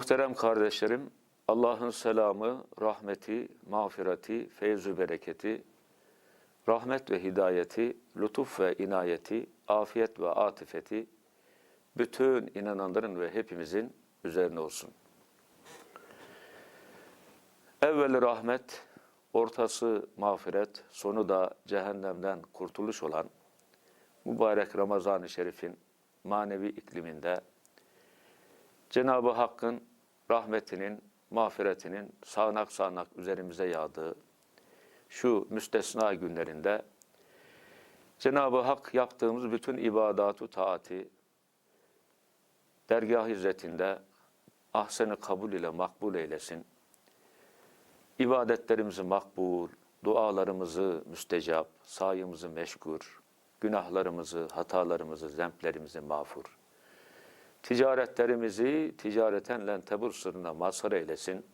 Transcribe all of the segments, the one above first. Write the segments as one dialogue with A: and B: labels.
A: Muhterem kardeşlerim, Allah'ın selamı, rahmeti, mağfireti, feyzü bereketi, rahmet ve hidayeti, lütuf ve inayeti, afiyet ve atifeti bütün inananların ve hepimizin üzerine olsun. Evveli rahmet, ortası mağfiret, sonu da cehennemden kurtuluş olan mübarek Ramazan-ı Şerif'in manevi ikliminde Cenab-ı Hakk'ın rahmetinin, mağfiretinin sağanak sağanak üzerimize yağdığı şu müstesna günlerinde Cenab-ı Hak yaptığımız bütün ibadatu taati dergah hizmetinde ahsen-i kabul ile makbul eylesin. İbadetlerimizi makbul, dualarımızı müstecap, sayımızı meşgur, günahlarımızı, hatalarımızı, zemplerimizi mağfur. Ticaretlerimizi ticareten lentebur sırrına mazhar eylesin.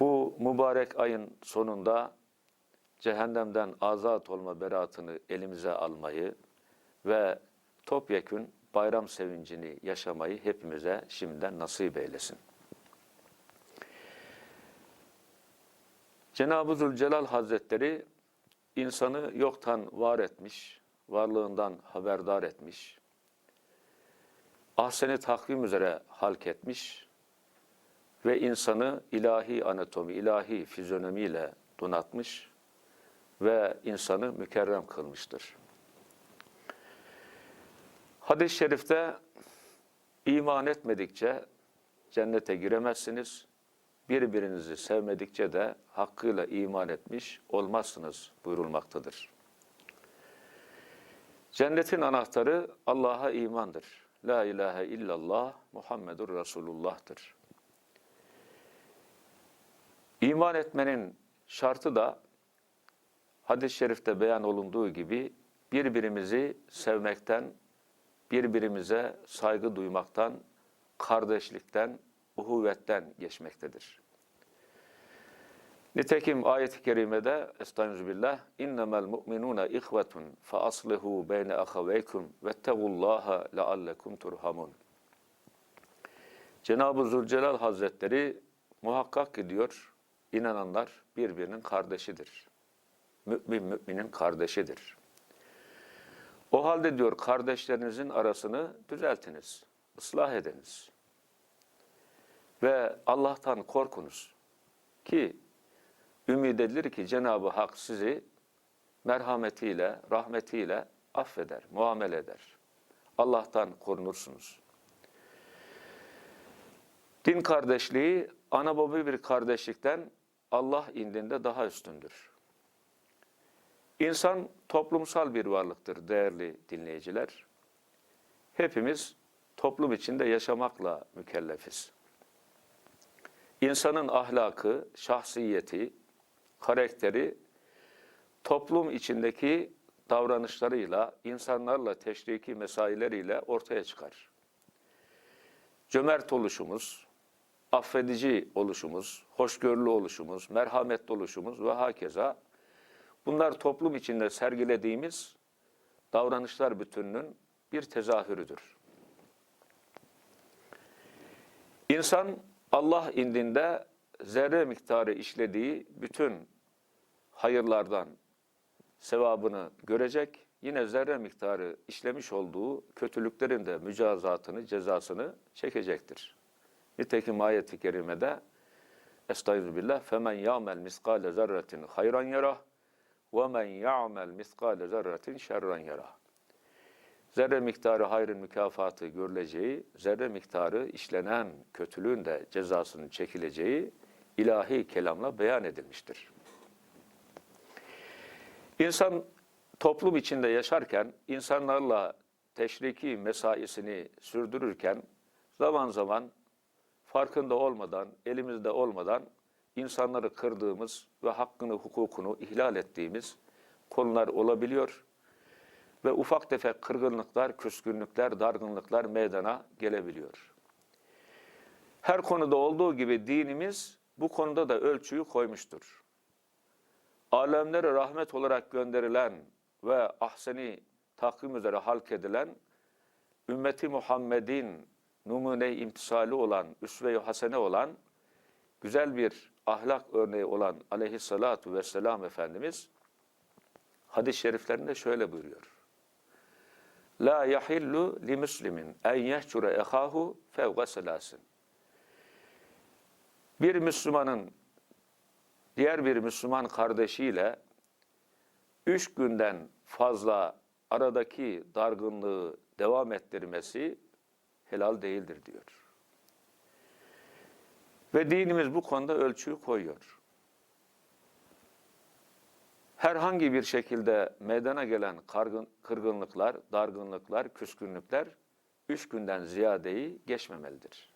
A: Bu mübarek ayın sonunda cehennemden azat olma beratını elimize almayı ve topyekün bayram sevincini yaşamayı hepimize şimdiden nasip eylesin. Cenab-ı Zülcelal Hazretleri insanı yoktan var etmiş, varlığından haberdar etmiş, ahseni takvim üzere halk etmiş ve insanı ilahi anatomi, ilahi fizyonomiyle donatmış ve insanı mükerrem kılmıştır. Hadis-i şerifte iman etmedikçe cennete giremezsiniz, birbirinizi sevmedikçe de hakkıyla iman etmiş olmazsınız buyurulmaktadır. Cennetin anahtarı Allah'a imandır. La ilahe illallah Muhammedur Resulullah'tır. İman etmenin şartı da hadis-i şerifte beyan olunduğu gibi birbirimizi sevmekten, birbirimize saygı duymaktan, kardeşlikten, uhuvvetten geçmektedir. Nitekim ayet-i kerimede Estağfirullah innemel mu'minuna ihvetun fa aslihu beyne ahaveykum vettegullaha leallekum turhamun. Cenab-ı Zülcelal Hazretleri muhakkak ki diyor inananlar birbirinin kardeşidir. Mümin müminin kardeşidir. O halde diyor kardeşlerinizin arasını düzeltiniz, ıslah ediniz. Ve Allah'tan korkunuz ki ümid edilir ki Cenab-ı Hak sizi merhametiyle, rahmetiyle affeder, muamele eder. Allah'tan korunursunuz. Din kardeşliği ana baba bir kardeşlikten Allah indinde daha üstündür. İnsan toplumsal bir varlıktır değerli dinleyiciler. Hepimiz toplum içinde yaşamakla mükellefiz. İnsanın ahlakı, şahsiyeti, karakteri toplum içindeki davranışlarıyla, insanlarla teşriki mesaileriyle ortaya çıkar. Cömert oluşumuz, affedici oluşumuz, hoşgörülü oluşumuz, merhametli oluşumuz ve hakeza bunlar toplum içinde sergilediğimiz davranışlar bütününün bir tezahürüdür. İnsan Allah indinde zerre miktarı işlediği bütün hayırlardan sevabını görecek, yine zerre miktarı işlemiş olduğu kötülüklerin de mücazatını, cezasını çekecektir. Nitekim ayet-i kerimede Estağfirullah femen ya'mel miskale zerretin hayran yarah ve men ya'mel miskale zerretin şerran yarah. Zerre miktarı hayrın mükafatı görüleceği, zerre miktarı işlenen kötülüğün de cezasının çekileceği ilahi kelamla beyan edilmiştir. İnsan toplum içinde yaşarken, insanlarla teşriki mesaisini sürdürürken zaman zaman farkında olmadan, elimizde olmadan insanları kırdığımız ve hakkını, hukukunu ihlal ettiğimiz konular olabiliyor ve ufak tefek kırgınlıklar, küskünlükler, dargınlıklar meydana gelebiliyor. Her konuda olduğu gibi dinimiz bu konuda da ölçüyü koymuştur. Alemlere rahmet olarak gönderilen ve ahseni takvim üzere halk edilen ümmeti Muhammed'in numune imtisali olan, üsve-i hasene olan, güzel bir ahlak örneği olan aleyhissalatu vesselam Efendimiz hadis-i şeriflerinde şöyle buyuruyor. La yahillu li muslimin en yehcure ehahu fevga selasin. Bir Müslümanın diğer bir Müslüman kardeşiyle üç günden fazla aradaki dargınlığı devam ettirmesi helal değildir diyor. Ve dinimiz bu konuda ölçüyü koyuyor. Herhangi bir şekilde meydana gelen kargın, kırgınlıklar, dargınlıklar, küskünlükler üç günden ziyadeyi geçmemelidir.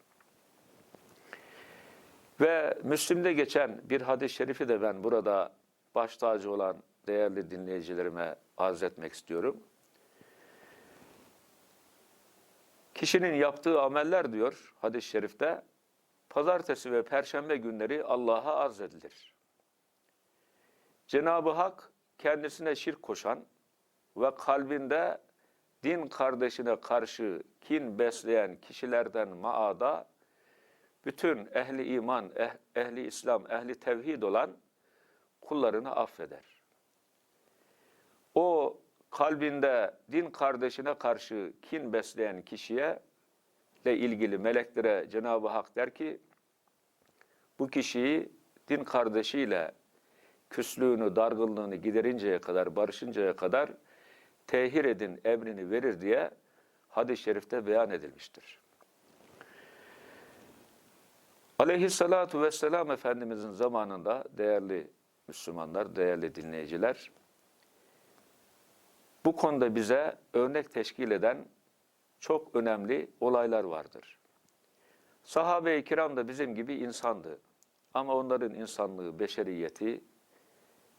A: Ve Müslim'de geçen bir hadis-i şerifi de ben burada baş tacı olan değerli dinleyicilerime arz etmek istiyorum. Kişinin yaptığı ameller diyor hadis-i şerifte, pazartesi ve perşembe günleri Allah'a arz edilir. Cenab-ı Hak kendisine şirk koşan ve kalbinde din kardeşine karşı kin besleyen kişilerden maada bütün ehli iman, eh, ehli İslam, ehli tevhid olan kullarını affeder. O kalbinde din kardeşine karşı kin besleyen kişiye ile ilgili meleklere Cenab-ı Hak der ki bu kişiyi din kardeşiyle küslüğünü, dargınlığını giderinceye kadar, barışıncaya kadar tehir edin emrini verir diye hadis-i şerifte beyan edilmiştir. Aleyhissalatu vesselam Efendimizin zamanında değerli Müslümanlar, değerli dinleyiciler, bu konuda bize örnek teşkil eden çok önemli olaylar vardır. Sahabe-i kiram da bizim gibi insandı. Ama onların insanlığı, beşeriyeti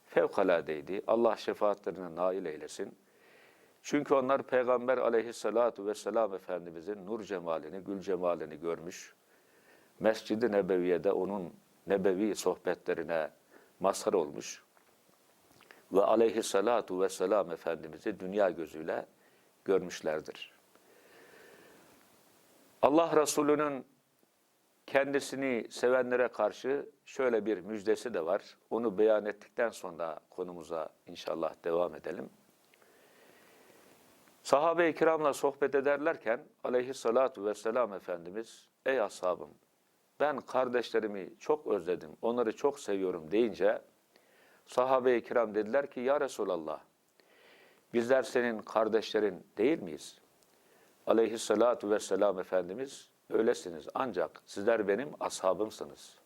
A: fevkaladeydi. Allah şefaatlerine nail eylesin. Çünkü onlar Peygamber aleyhissalatu vesselam Efendimizin nur cemalini, gül cemalini görmüş. Mescid-i Nebeviye'de onun nebevi sohbetlerine mazhar olmuş. Ve aleyhissalatu vesselam Efendimiz'i dünya gözüyle görmüşlerdir. Allah Resulü'nün kendisini sevenlere karşı şöyle bir müjdesi de var. Onu beyan ettikten sonra konumuza inşallah devam edelim. Sahabe-i kiramla sohbet ederlerken aleyhissalatu vesselam Efendimiz, ey ashabım ben kardeşlerimi çok özledim, onları çok seviyorum deyince sahabe-i kiram dediler ki ya Resulallah bizler senin kardeşlerin değil miyiz? Aleyhissalatu vesselam Efendimiz öylesiniz ancak sizler benim ashabımsınız,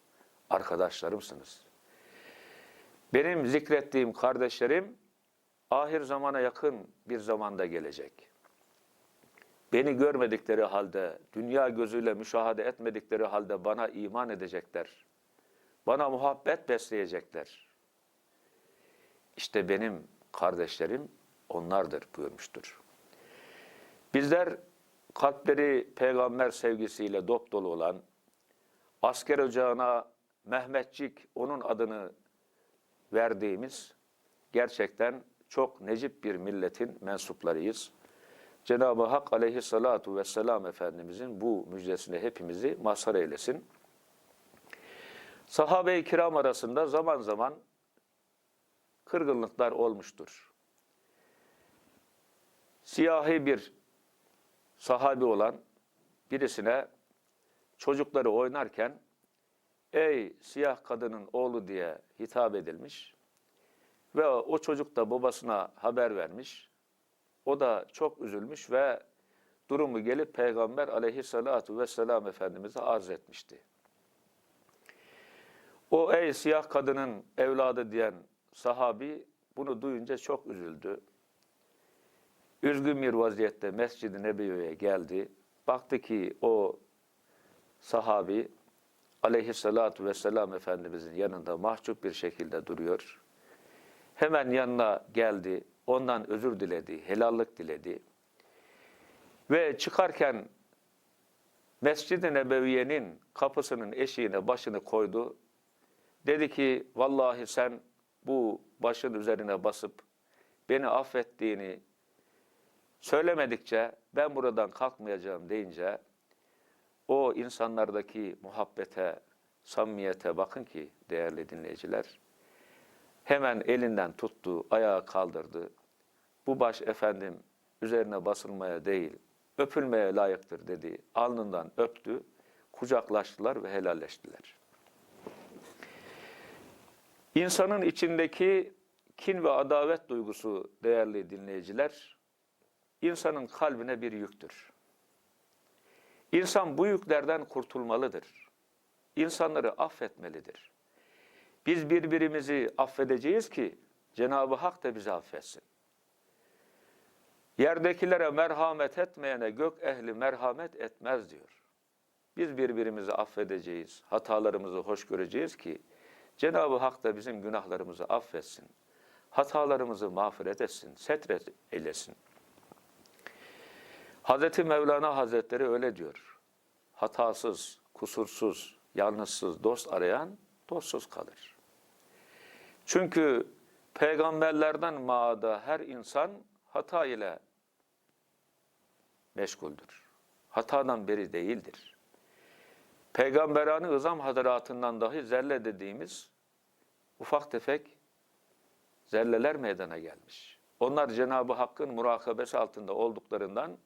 A: arkadaşlarımsınız. Benim zikrettiğim kardeşlerim ahir zamana yakın bir zamanda gelecek. Beni görmedikleri halde, dünya gözüyle müşahede etmedikleri halde bana iman edecekler. Bana muhabbet besleyecekler. İşte benim kardeşlerim onlardır buyurmuştur. Bizler kalpleri peygamber sevgisiyle dop dolu olan, asker ocağına Mehmetçik onun adını verdiğimiz gerçekten çok necip bir milletin mensuplarıyız. Cenab-ı Hak aleyhissalatu vesselam Efendimizin bu müjdesine hepimizi mazhar eylesin. Sahabe-i kiram arasında zaman zaman kırgınlıklar olmuştur. Siyahi bir sahabi olan birisine çocukları oynarken ey siyah kadının oğlu diye hitap edilmiş ve o çocuk da babasına haber vermiş. O da çok üzülmüş ve durumu gelip Peygamber aleyhissalatu vesselam Efendimiz'e arz etmişti. O ey siyah kadının evladı diyen sahabi bunu duyunca çok üzüldü. Üzgün bir vaziyette Mescid-i Nebevi'ye geldi. Baktı ki o sahabi aleyhissalatu vesselam Efendimizin yanında mahcup bir şekilde duruyor. Hemen yanına geldi, ondan özür diledi, helallik diledi. Ve çıkarken Mescid-i Nebeviye'nin kapısının eşiğine başını koydu. Dedi ki, vallahi sen bu başın üzerine basıp beni affettiğini söylemedikçe ben buradan kalkmayacağım deyince o insanlardaki muhabbete, samimiyete bakın ki değerli dinleyiciler. Hemen elinden tuttu, ayağa kaldırdı. Bu baş efendim üzerine basılmaya değil, öpülmeye layıktır dedi. Alnından öptü, kucaklaştılar ve helalleştiler. İnsanın içindeki kin ve adavet duygusu değerli dinleyiciler, insanın kalbine bir yüktür. İnsan bu yüklerden kurtulmalıdır. İnsanları affetmelidir. Biz birbirimizi affedeceğiz ki Cenab-ı Hak da bizi affetsin. Yerdekilere merhamet etmeyene gök ehli merhamet etmez diyor. Biz birbirimizi affedeceğiz, hatalarımızı hoş göreceğiz ki Cenab-ı Hak da bizim günahlarımızı affetsin. Hatalarımızı mağfiret etsin, setret eylesin. Hazreti Mevlana Hazretleri öyle diyor. Hatasız, kusursuz, yalnızsız dost arayan dostsuz kalır. Çünkü peygamberlerden maada her insan hata ile meşguldür. Hatadan beri değildir. Peygamberani ızam hadaratından dahi zerre dediğimiz ufak tefek zerreler meydana gelmiş. Onlar Cenab-ı Hakk'ın murakabesi altında olduklarından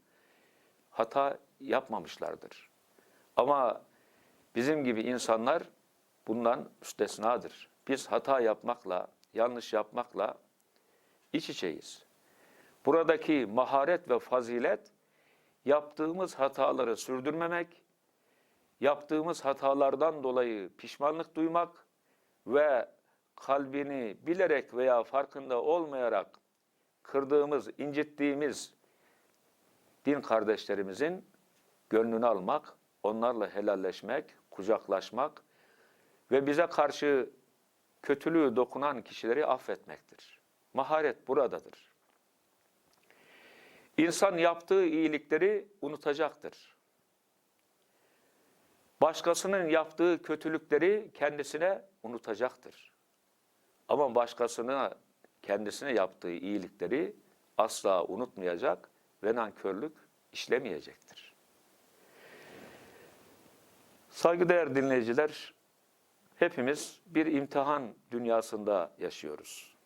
A: hata yapmamışlardır. Ama bizim gibi insanlar bundan müstesnadır. Biz hata yapmakla, yanlış yapmakla iç içeyiz. Buradaki maharet ve fazilet yaptığımız hataları sürdürmemek, yaptığımız hatalardan dolayı pişmanlık duymak ve kalbini bilerek veya farkında olmayarak kırdığımız, incittiğimiz din kardeşlerimizin gönlünü almak, onlarla helalleşmek, kucaklaşmak ve bize karşı kötülüğü dokunan kişileri affetmektir. Maharet buradadır. İnsan yaptığı iyilikleri unutacaktır. Başkasının yaptığı kötülükleri kendisine unutacaktır. Ama başkasına kendisine yaptığı iyilikleri asla unutmayacak ve nankörlük işlemeyecektir. Saygıdeğer dinleyiciler, hepimiz bir imtihan dünyasında yaşıyoruz.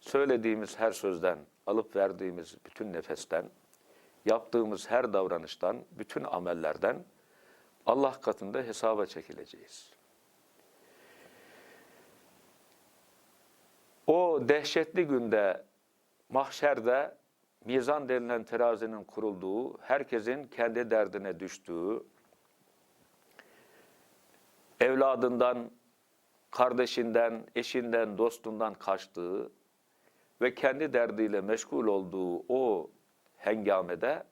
A: Söylediğimiz her sözden, alıp verdiğimiz bütün nefesten, yaptığımız her davranıştan, bütün amellerden Allah katında hesaba çekileceğiz. O dehşetli günde mahşerde mizan denilen terazinin kurulduğu, herkesin kendi derdine düştüğü, evladından, kardeşinden, eşinden, dostundan kaçtığı ve kendi derdiyle meşgul olduğu o hengamede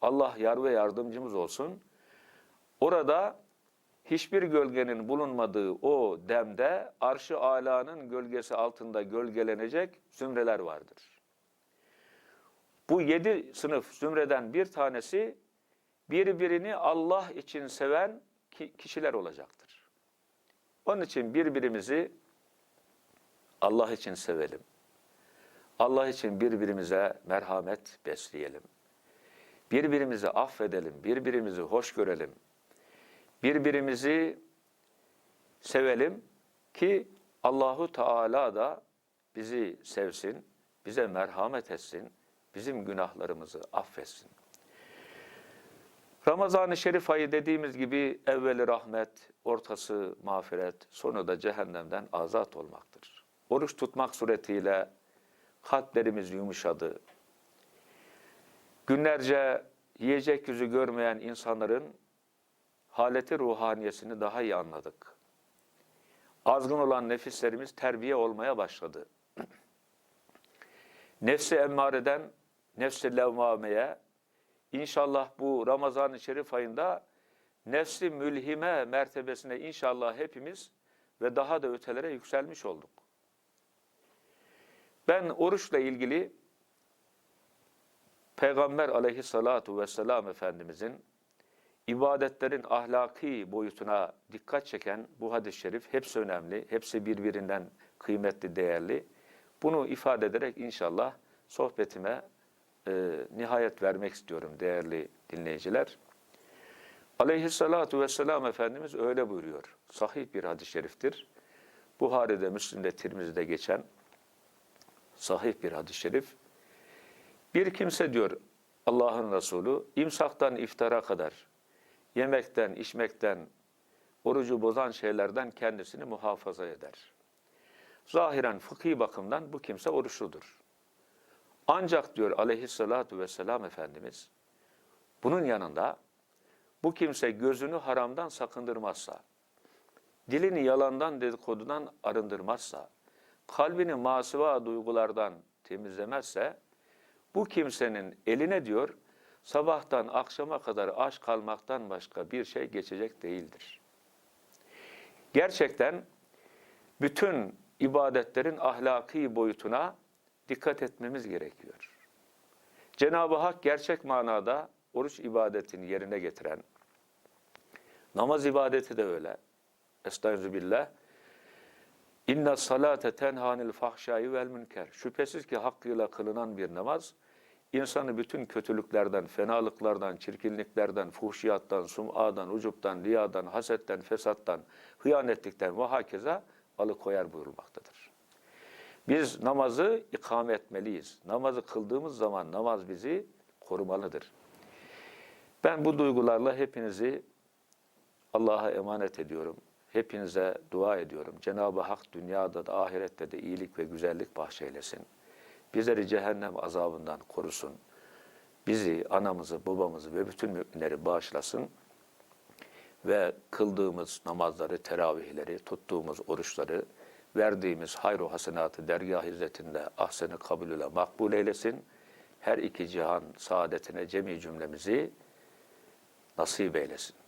A: Allah yar ve yardımcımız olsun. Orada hiçbir gölgenin bulunmadığı o demde arşı alanın gölgesi altında gölgelenecek zümreler vardır. Bu yedi sınıf zümreden bir tanesi birbirini Allah için seven kişiler olacaktır. Onun için birbirimizi Allah için sevelim. Allah için birbirimize merhamet besleyelim. Birbirimizi affedelim, birbirimizi hoş görelim. Birbirimizi sevelim ki Allahu Teala da bizi sevsin, bize merhamet etsin, bizim günahlarımızı affetsin. Ramazan-ı Şerif ayı dediğimiz gibi evveli rahmet, ortası mağfiret, sonu da cehennemden azat olmaktır. Oruç tutmak suretiyle kalplerimiz yumuşadı. Günlerce yiyecek yüzü görmeyen insanların haleti ruhaniyesini daha iyi anladık. Azgın olan nefislerimiz terbiye olmaya başladı. Nefsi emmareden nefsi levvameye inşallah bu Ramazan-ı Şerif ayında nefsi mülhime mertebesine inşallah hepimiz ve daha da ötelere yükselmiş olduk. Ben oruçla ilgili Peygamber aleyhissalatu vesselam Efendimizin ibadetlerin ahlaki boyutuna dikkat çeken bu hadis-i şerif hepsi önemli, hepsi birbirinden kıymetli, değerli. Bunu ifade ederek inşallah sohbetime e, nihayet vermek istiyorum değerli dinleyiciler. Aleyhissalatu vesselam Efendimiz öyle buyuruyor. Sahih bir hadis-i şeriftir. Buhari'de, Müslim'de, Tirmizi'de geçen sahih bir hadis-i şerif. Bir kimse diyor Allah'ın Resulü imsaktan iftara kadar yemekten, içmekten, orucu bozan şeylerden kendisini muhafaza eder. Zahiren fıkhi bakımdan bu kimse oruçludur. Ancak diyor aleyhissalatu vesselam Efendimiz bunun yanında bu kimse gözünü haramdan sakındırmazsa, dilini yalandan dedikodudan arındırmazsa, kalbini masiva duygulardan temizlemezse, bu kimsenin eline diyor, sabahtan akşama kadar aç kalmaktan başka bir şey geçecek değildir. Gerçekten bütün ibadetlerin ahlaki boyutuna dikkat etmemiz gerekiyor. Cenab-ı Hak gerçek manada oruç ibadetini yerine getiren, namaz ibadeti de öyle. Estağfirullah. İnne salate tenhanil fahşai vel münker. Şüphesiz ki hakkıyla kılınan bir namaz, insanı bütün kötülüklerden, fenalıklardan, çirkinliklerden, fuhşiyattan, sum'adan, ucuptan, riyadan, hasetten, fesattan, hıyanetlikten ve hakeza alıkoyar buyurulmaktadır. Biz namazı ikame etmeliyiz. Namazı kıldığımız zaman namaz bizi korumalıdır. Ben bu duygularla hepinizi Allah'a emanet ediyorum. Hepinize dua ediyorum. Cenab-ı Hak dünyada da ahirette de iyilik ve güzellik bahşeylesin. Bizleri cehennem azabından korusun. Bizi, anamızı, babamızı ve bütün müminleri bağışlasın. Ve kıldığımız namazları, teravihleri, tuttuğumuz oruçları, verdiğimiz hayru hasenatı dergah izzetinde ahseni kabulüyle makbul eylesin. Her iki cihan saadetine cemi cümlemizi nasip eylesin.